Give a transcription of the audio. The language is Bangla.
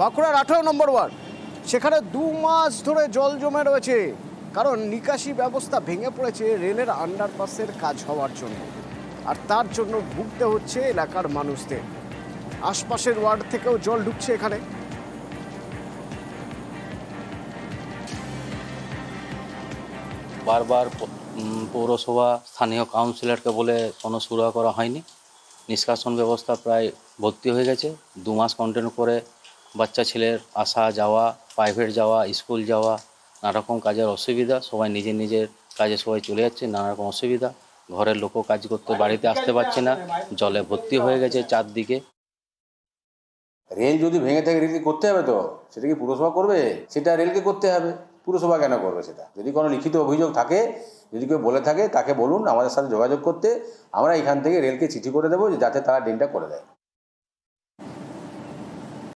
বাঁকুড়ার আঠারো নম্বর ওয়ার্ড। সেখানে দু মাস ধরে জল জমে রয়েছে। কারণ নিকাশি ব্যবস্থা ভেঙে পড়েছে রেলের আন্ডারপাসের কাজ হওয়ার জন্য। আর তার জন্য ভুগতে হচ্ছে এলাকার মানুষদের। আশপাশের ওয়ার্ড থেকেও জল ঢুকছে এখানে। বারবার পৌরসভা স্থানীয় কাউন্সিলরকে বলে কোনো সুরা করা হয়নি। নিষ্কাশন ব্যবস্থা প্রায় ভর্তি হয়ে গেছে। দু মাস কন্টিনিউ করে বাচ্চা ছেলের আসা, যাওয়া প্রাইভেট যাওয়া স্কুল যাওয়া নানা রকম কাজের অসুবিধা, সবাই নিজের নিজের কাজে সবাই চলে যাচ্ছে নানা রকম অসুবিধা। ঘরের লোকও কাজ করতে বাড়িতে আসতে পারছে না, জলে ভর্তি হয়ে গেছে চারদিকে। রেল যদি ভেঙে থাকে, রেলকে করতে হবে তো? সেটা কি পুরসভা করবে? সেটা রেলকে করতে হবে। পুরসভা কেন করবে সেটা? যদি কোনো লিখিত অভিযোগ থাকে, যদি কেউ বলে থাকে, তাকে বলুন, আমাদের সাথে যোগাযোগ করতে। আমরা এখান থেকে রেলকে চিঠি করে দেবো যাতে তারা ড্রেনটা করে দেয়।